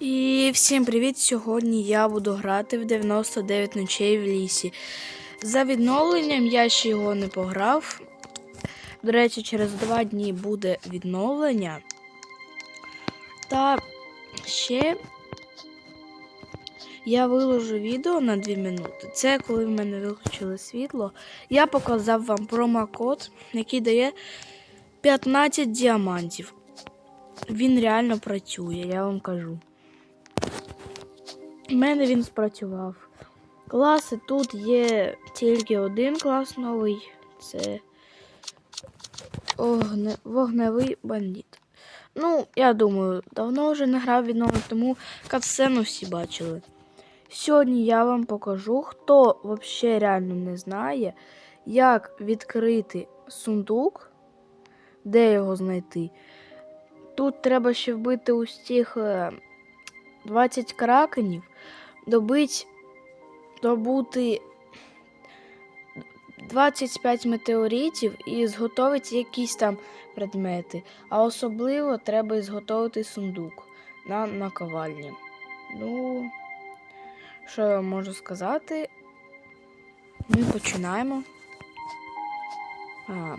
І всім привіт! Сьогодні я буду грати в 99 ночей в лісі. За відновленням я ще його не пограв. До речі, через два дні буде відновлення. Та ще я виложу відео на 2 минути. Це коли в мене виключили світло. Я показав вам промокод, який дає 15 діамантів. Він реально працює, я вам кажу. У мене він спрацював. Класи тут є тільки один клас новий. Це огне... вогневий бандит. Ну, я думаю, давно вже не грав відновлення, тому катсцену всі бачили. Сьогодні я вам покажу, хто взагалі реально не знає, як відкрити сундук, де його знайти. Тут треба ще вбити усіх е, 20 кракенів, добить, добути 25 метеоритів і зготовити якісь там предмети. А особливо треба зготовити сундук на наковальні. Ну, що я можу сказати? Ми починаємо. А,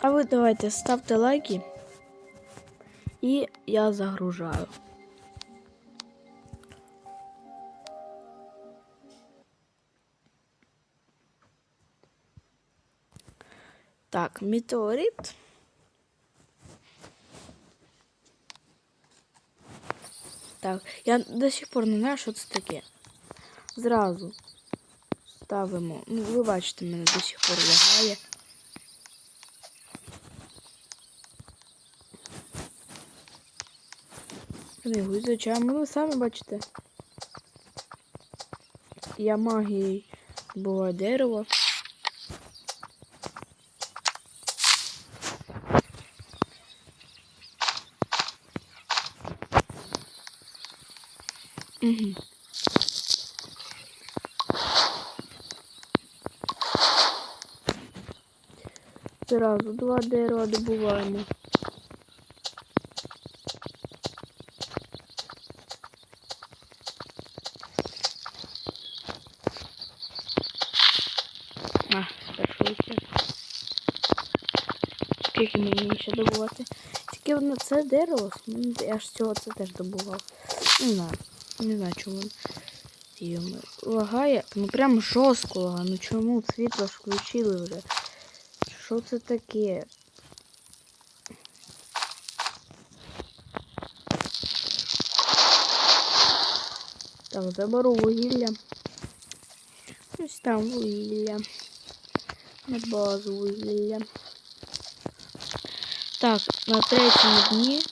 а ви давайте ставте лайки. І я загружаю. Так, метеорит. Так, я до сих пор не знаю, що це таке. Зразу ставимо. Ну, ви бачите, мене до сих пор лягає. Книгу ізучаємо, ну ви самі бачите. Я магією буває дерево. Угу. Зразу два дерева добуваємо. А, старшуйся. Скільки мені ще добувати? Тільки одне це дерево, ну, я ж цього це теж добував. Не знаю. Не знаю, чому. Йоми. Лагає. Ну прям жорстко лагає. Ну чому світло ж включили вже? Що це таке? Так, заберу вугілля. Ось там вугілля. На базу вугілля. Так, на третьому дні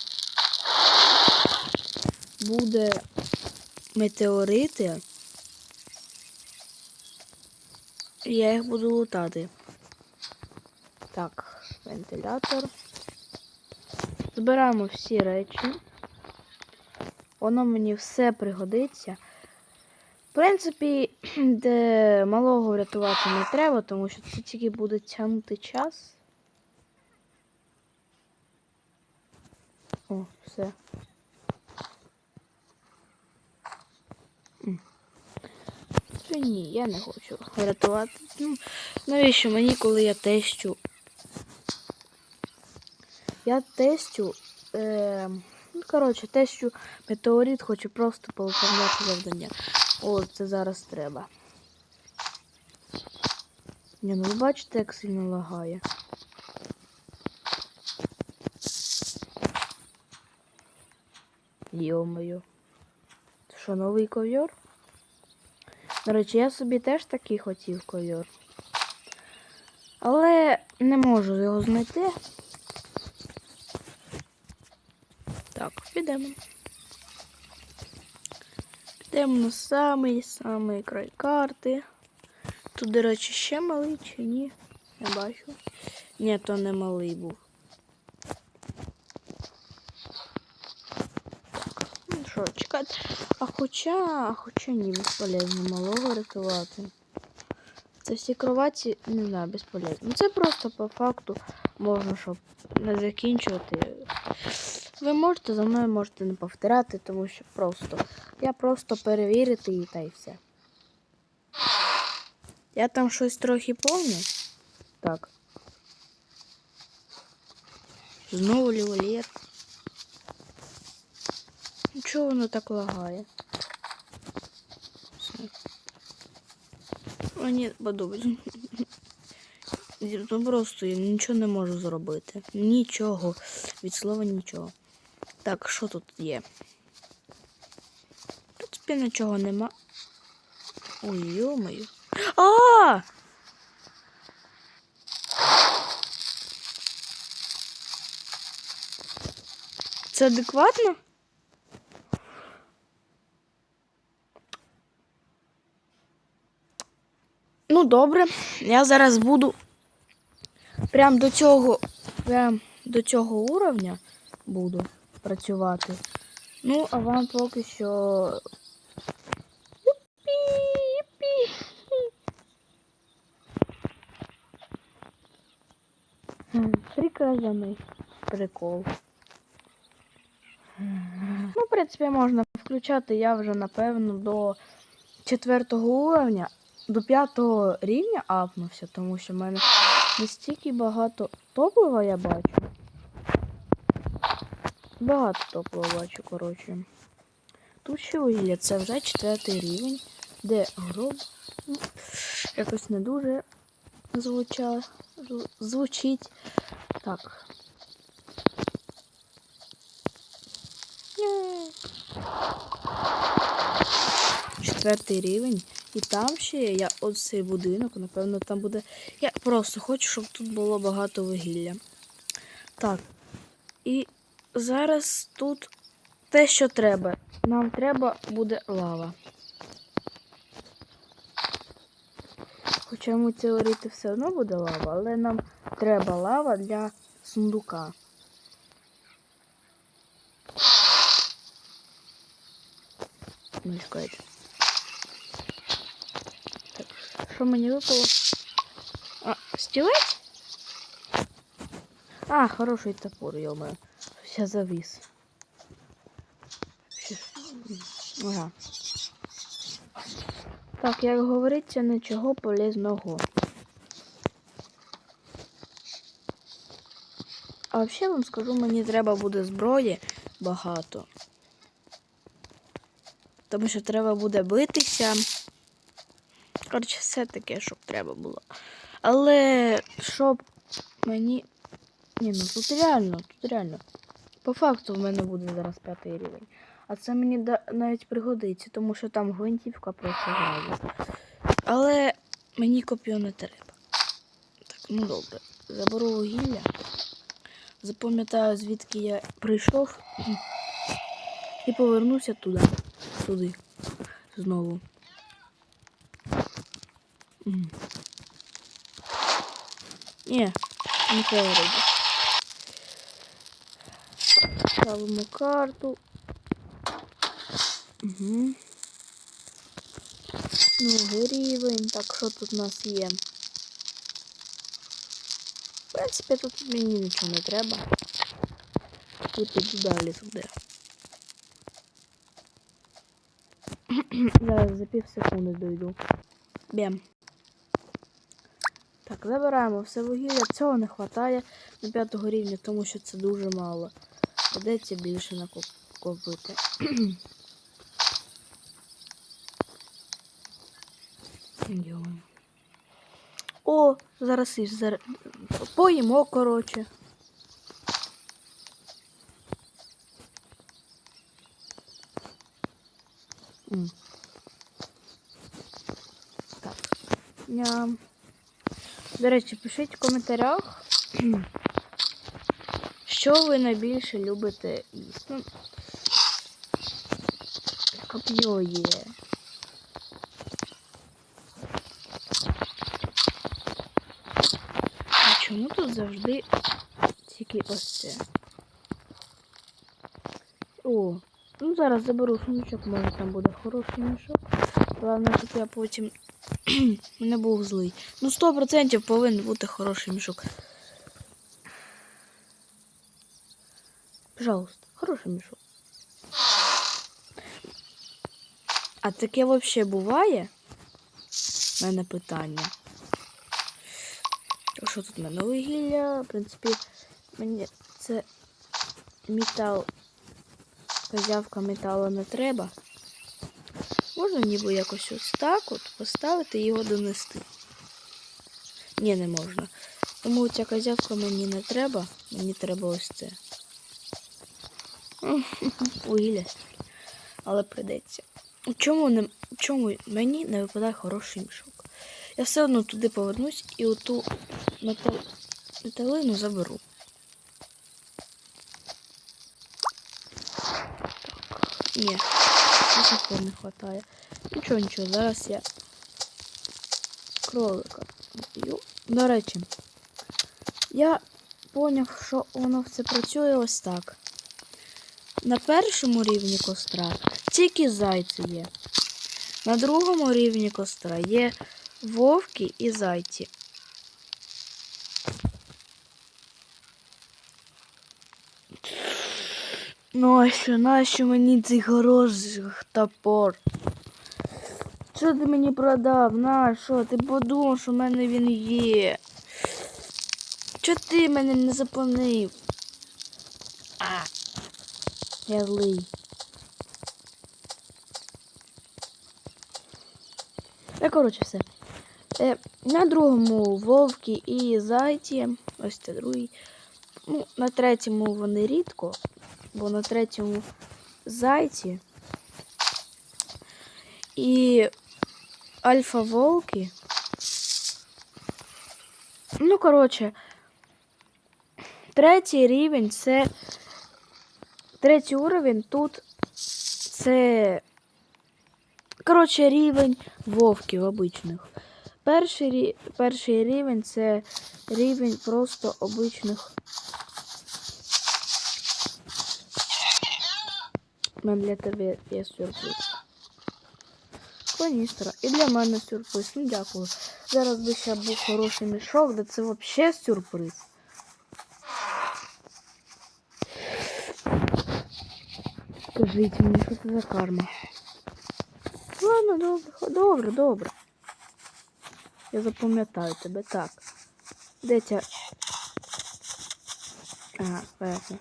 буде метеорити. І я їх буду лутати. Так, вентилятор. Збираємо всі речі. Воно мені все пригодиться. В принципі, де малого врятувати не треба, тому що це тільки буде тягнути час. О, все. Чи ні, я не хочу врятувати. Ну, навіщо мені, коли я тестю? Я тестю. Е, ну, коротше, тестю метеорит, хочу просто повиповняти завдання. О, це зараз треба. Ні, ну ви бачите, як сильно лагає. Йо-моє. Що, новий ковьор? До речі, я собі теж такий хотів ковьор. Але не можу його знайти. Так, підемо. Підемо на самий-самий край карти. Тут, до речі, ще малий чи ні? Я бачу. Ні, то не малий був. Ну що, чекати. А хоча, хоча ні, безполезно малого рятувати. Це всі кроваті, не знаю, безполезно. Ну це просто по факту можна, щоб не закінчувати. Ви можете за мною можете не повторяти, тому що просто. Я просто перевірити і та й все. Я там щось трохи помню. Так. Знову ліволєр. Чого воно так лагає? О, ні, подобається. Просто я нічого не можу зробити. Нічого. Від слова нічого. Так, що тут є? В принципі, нічого нема. Ой, йомаю. А! Це адекватно? Ну, добре, я зараз буду прям до цього, прям до цього уровня буду працювати. Ну, а вам поки що. Приказаний прикол. Ну, в принципі, можна включати я вже, напевно, до четвертого уровня, до п'ятого рівня апнувся, тому що в мене настільки багато топлива я бачу. Багато топлива бачу, коротше. Тут ще вугілля, це вже четвертий рівень, де гроб ну, якось не дуже звуча, звучить. Так. Четвертий рівень. І там ще є я оцей будинок, напевно, там буде. Я просто хочу, щоб тут було багато вугілля. Так. І зараз тут те, що треба. Нам треба буде лава. Хоча йому теоріти все одно буде лава, але нам треба лава для сундука. Не чекайте. Так, що мені випало? А, стілець? А, хороший топор, йома. Я завис. Ага. Так, як говориться, нічого полезного. А взагалі вам скажу, мені треба буде зброї багато. Тому що треба буде битися. Коротше, все таке, щоб треба було. Але щоб мені. Ні, ну тут реально, тут реально. По факту в мене буде зараз п'ятий рівень. А це мені навіть пригодиться, тому що там гвинтівка просто грає. Але мені копію не треба. Так, ну добре. Заберу вугілля. Запам'ятаю, звідки я прийшов. І повернуся туди. Туди. Знову. Ні, не треба. Ставимо карту. Угу. Ну, рівень. Так, що тут у нас є? В принципі, тут мені нічого не треба. Тут іду далі туди. Зараз за пів секунди дойду. Бем. Так, забираємо все вугілля. Цього не вистачає до п'ятого рівня, тому що це дуже мало. Придеться більше накопити. О, зараз і зараз. Поїмо, коротше. Так. Ням. До речі, пишіть в коментарях, що ви найбільше любите їсти. Ну, Коп'є є. А чому тут завжди тільки ось це? О, ну зараз заберу сундучок, може там буде хороший мішок. Головне, щоб я потім не був злий. Ну, 100% повинен бути хороший мішок. Пожалуйста, хороший мішок. А таке взагалі буває? У мене питання. Що тут в мене вугілля? В принципі, мені це метал. Козявка металу не треба. Можна ніби якось ось так от поставити і його донести. Ні, не можна. Тому ця козявка мені не треба. Мені треба ось це. Вугілля. Але придеться. Чому не чому мені не випадає хороший мішок? Я все одно туди повернусь і оту метал... металину заберу. Так. Ні, до не вистачає. Нічого, нічого, зараз я кролика б'ю. До речі, я поняв, що воно все працює ось так. На першому рівні костра тільки зайці є. На другому рівні костра є вовки і зайці. Нащо, нащо мені цей хороший топор? Що ти мені продав? На що? Ти подумав, що в мене він є. Чого ти мене не заповнив? А, я злий. Е, коротше, все. Е, на другому вовки і зайці. Ось це другий. Ну, на третьому вони рідко, бо на третьому зайці. І альфа-волки. Ну, коротше, третій рівень це. Третій уровень тут це. Коротше, рівень вовків обичних. Перший. Перший рівень це рівень просто обичних. Мене для тебе є сюрприз. Каністра. І для мене сюрприз. Ну дякую. Зараз би ще був хороший мішок, де це взагалі сюрприз. Скажіть мені, що це за карма? Ладно, добре, добре, добре. Я запам'ятаю тебе так. Де ця... Ага, понятно.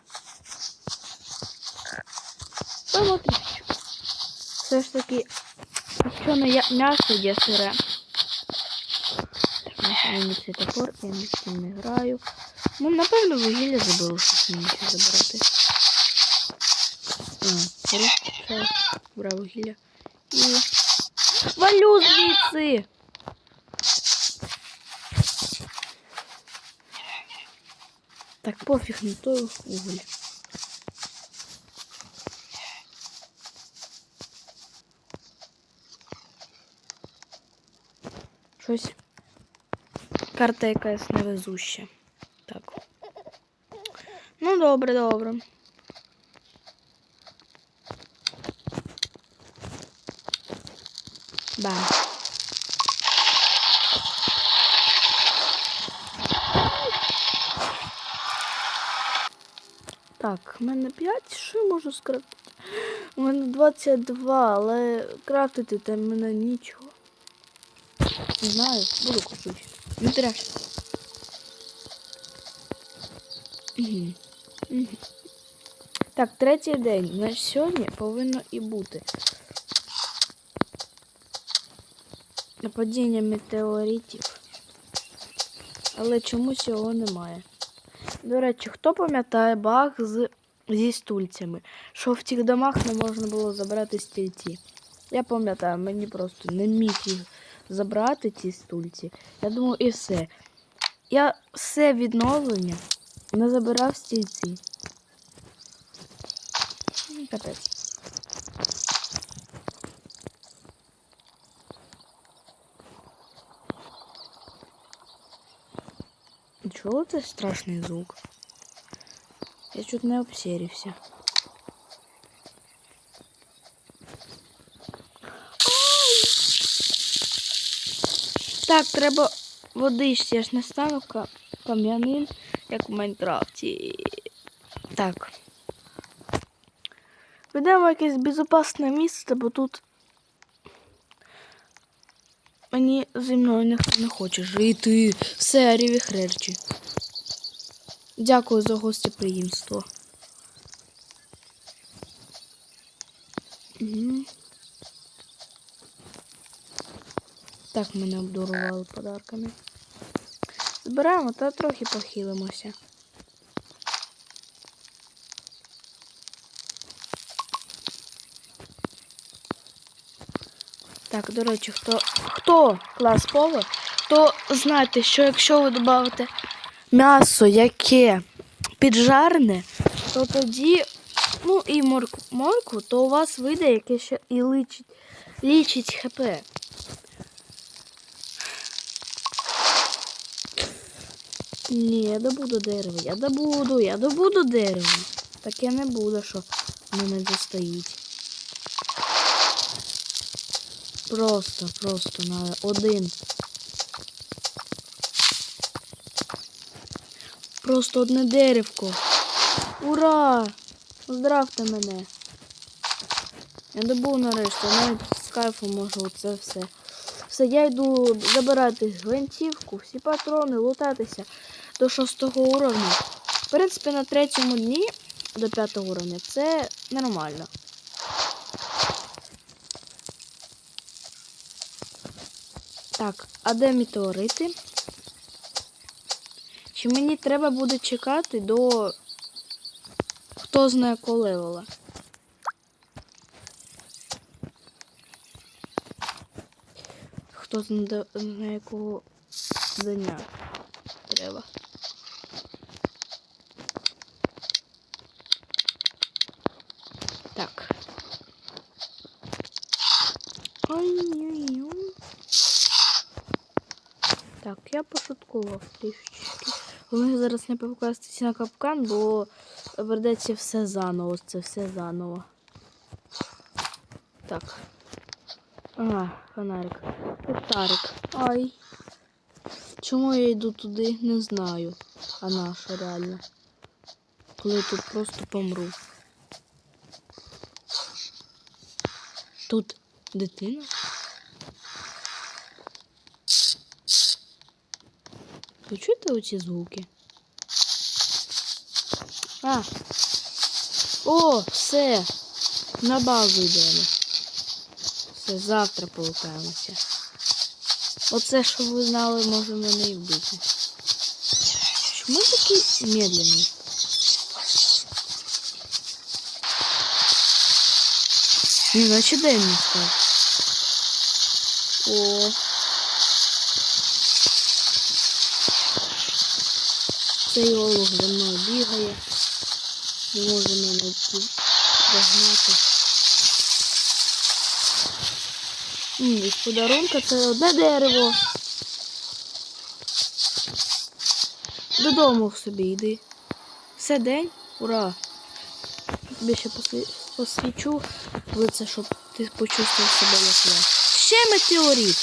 Смотри. Все ж таки, якщо не я- м'ясо є сире. Мені цей топор, я ні з цим не граю. Ну, напевно, вугілля заберу, щоб мені ще забрати. Все, брав вугілля. І... Валю звідси! Так, пофіг не той уголь. Щось карта якась невезуща. Так. Ну, добре, добре. Да. Так, в мене 5, що я можу скрафтити? У мене 22, але крафтити там мене нічого. Не знаю, буду треш. Угу. Угу. Так, третій день. Значить, сьогодні повинно і бути. Нападіння метеоритів. Але чомусь його немає. До речі, хто пам'ятає баг з, зі стульцями? Що в тих домах не можна було забрати стільці. Я пам'ятаю, мені просто не міг їх забрати ці стульці. Я думав, і все. Я все відновлення не забирав стільці. Ну, Капець. Чого це страшний звук? Я чуть не обсерівся. Так, треба водичці, я ж не стану ка- кам'яним, як у Майнкрафті. Так. Підемо в якесь безпечне місце, бо тут мені зі мною ніхто не хоче жити. Все, Ріві Хрерчі. Дякую за гостеприємство. Угу. Так мене обдурували подарками. Збираємо та трохи похилимося. Так, до речі, хто, хто клас повар, то знайте, що якщо ви додавите м'ясо, яке піджарене, то тоді, ну і моркву, моркву, то у вас вийде яке ще і лічить, лічить хп. Ні, я добуду дерево, я добуду, я добуду дерево. Таке не буде, що мене достоїть. Просто, просто на один. Просто одне деревко. Ура! Поздравте мене. Я добув нарешті, навіть з кайфом можу оце все. Все, я йду забирати гвинтівку, всі патрони, лутатися до шостого уровня. В принципі, на третьому дні до п'ятого уровня це нормально. Так, а де метеорити? Чи мені треба буде чекати до хто знає якого левела? Хто знає якого дня треба? Так. Ой-ой-ой. Так, я пошуткував трішечки. Вони зараз не покластися на капкан, бо придеться все заново. Це все заново. Так. Ага, фонарик. Ліхтарик. Ай. Чому я йду туди, не знаю. А наша реально. Коли я тут просто помру. Тут дитина? Ви чуєте оці звуки? А. О, все. На базу йдемо. Все, завтра полукаємося. Оце, що ви знали, може мене і вбити. Чому такий медленний? Ні, наче день не став. О. Цей олух за мною бігає. Не може мене догнати. Із подарунка це одне дерево. Додому в собі йди. Все день. Ура! Тобі ще посвічу в лице, щоб ти почувствував себе як я. Ще метеорит.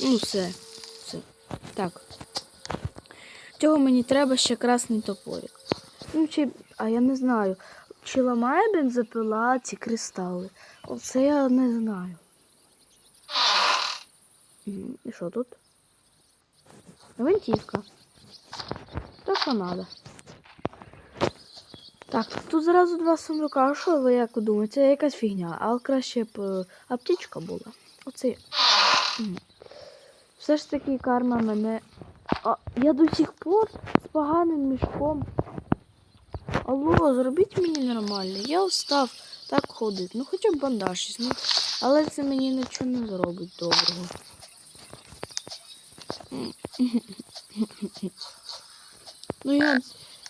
Ну все. Все. Так. Цього мені треба ще красний топорик. Ну, чи, а я не знаю, чи ламає бензопила ці кристали. Оце я не знаю. І що тут? Гвинтівка. То що надо. Так, тут зразу два сундука. А що ви як думаєте? Це якась фігня, а краще б е, аптечка була. Оце. Все ж таки карма мене. А я до сих пор з поганим мішком. Алло, зробіть мені нормально. Я устав так ходити. Ну хоча б бандаж візьму. Але це мені нічого не зробить доброго. Ну я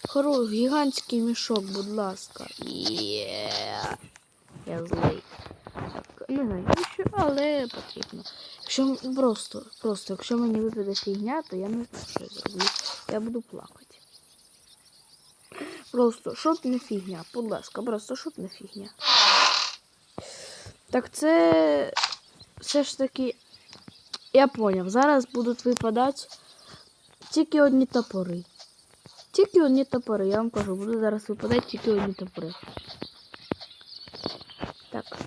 хоро, гігантський мішок, будь ласка. Є. Я злий. Так, не знаю, але потрібно. Якщо просто, просто, якщо мені випаде фігня, то я не знаю, що я зроблю. Я буду плакати. Просто, щоб не фігня, будь ласка, просто щоб не фігня. Так це все ж таки. Я поняв, зараз будуть випадати тільки одні топори. тільки одні топори, я вам кажу, буду зараз випадати тільки одні топори.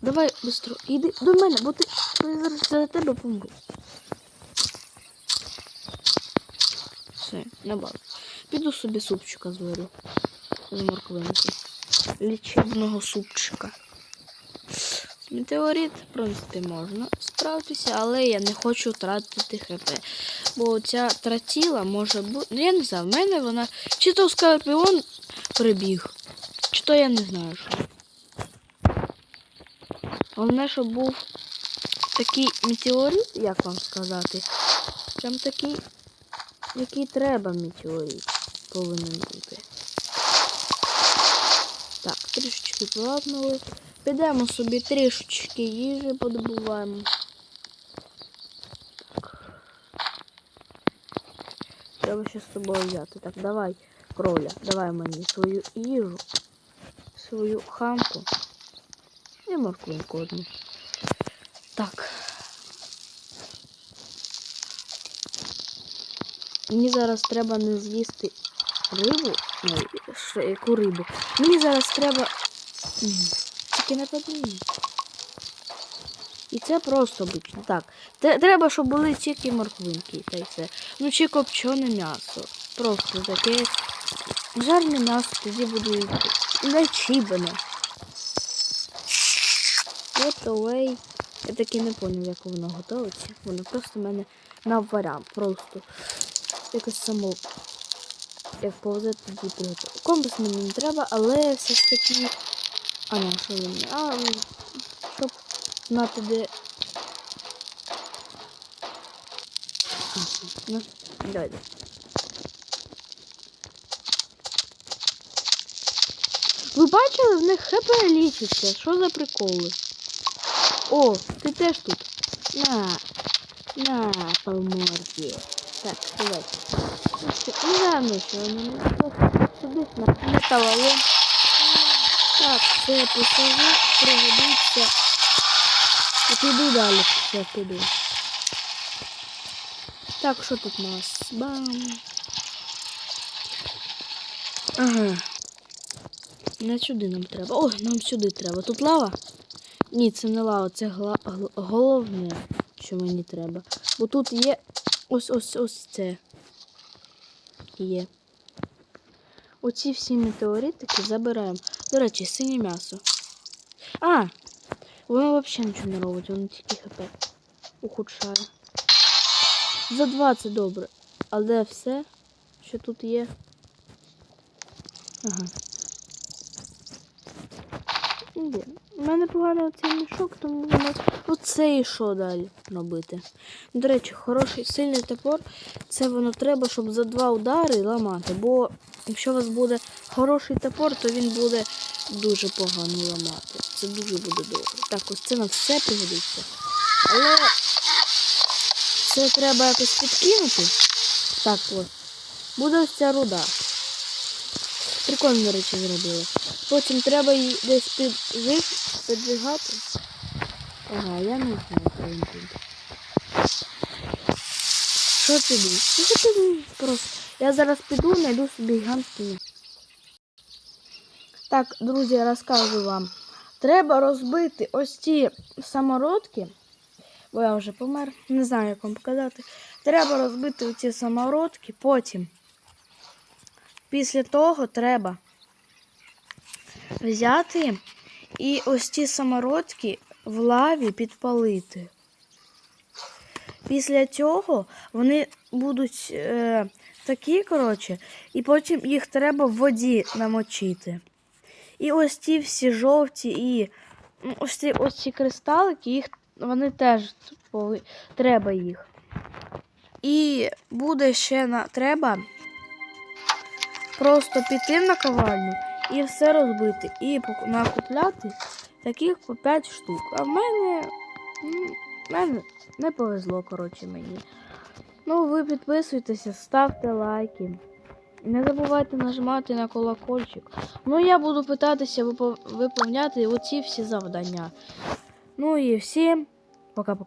Давай быстро, іди до мене, бо ти зараз за тебе помру. Все, набав. Піду собі супчика зварю. З морквинки. Лічебного супчика. Метеорит, в принципі, можна справитися, але я не хочу тратити хп. Бо ця тратіла може бути. Ну я не знаю, в мене вона. Чи то скорпіон прибіг, чи то я не знаю що. Головне, щоб був такий метеорит, як вам сказати. Прям такий, який треба метеорит повинен бути. Так, трішечки плавнули. Підемо собі трішечки їжі подобуваємо. Треба ще з собою взяти. Так, давай, кроля, давай мені свою їжу, свою хамку і морквинку одну. Так. Мені зараз треба не з'їсти рибу. Ой, що, яку рибу? Мені зараз треба. Тільки не подивіться. І це просто обично. Так. Треба, щоб були тільки морквинки, та й все. Ну чи копчене м'ясо. Просто таке жарне м'ясо, тоді буде начібане. What away. Я таки не поняв, як воно готується. Воно просто в мене наварям. Просто якось само. Як повзе, тоді приготую. Компас мені не треба, але все ж таки. А не, що він? А, ну, щоб знати, де. Ну, далі. Ви бачили, в них хп лічиться. Що за приколи? О, ти теж тут. На. На, по морді. Так, давай. Ну ну рано, що воно не просто сюди на металолом. Так, все, посажу, пригодиться. І піду далі, все, піду. Так, що тут у нас? Бам. Ага. Не сюди нам треба. О, нам сюди треба. Тут лава? Ні, це не лава, це гла... головне, що мені треба. Бо тут є ось ось ось це. Є. Оці всі метеоритики забираємо. До речі, синє м'ясо. А! Воно взагалі нічого не робить, воно тільки хп ухудшає. За 20 добре. Але все, що тут є. Ага. Ні, У мене поганий цей мішок, тому воно оце і що далі робити. До речі, хороший сильний топор, це воно треба, щоб за два удари ламати. Бо якщо у вас буде хороший топор, то він буде дуже погано ламати. Це дуже буде добре. Так, ось це на все пригодиться. Але це треба якось підкинути. Так ось. Буде ось ця руда. Прикольно, до речі, зробили. Потім треба її десь піджиг, піджигати. Ага, я не знаю, тут. Що що тобі? Просто. Я зараз піду, знайду собі гігантський. Так, друзі, я розкажу вам. Треба розбити ось ці самородки, бо я вже помер, не знаю, як вам показати. Треба розбити оці самородки, потім. Після того треба взяти і ось ці самородки в лаві підпалити. Після цього вони будуть е, такі, коротше, і потім їх треба в воді намочити. І ось ці всі жовті і ось ці, ось ці кристалики, їх, вони теж пови- треба їх. І буде ще на, треба просто піти на ковальню і все розбити. І накупляти таких по 5 штук. А в мене, в мене не повезло, коротше, мені. Ну, ви підписуйтеся, ставте лайки. Не забувайте нажимати на колокольчик. Ну, я буду питатися випов- виповняти оці всі завдання. Ну і всім пока-пока.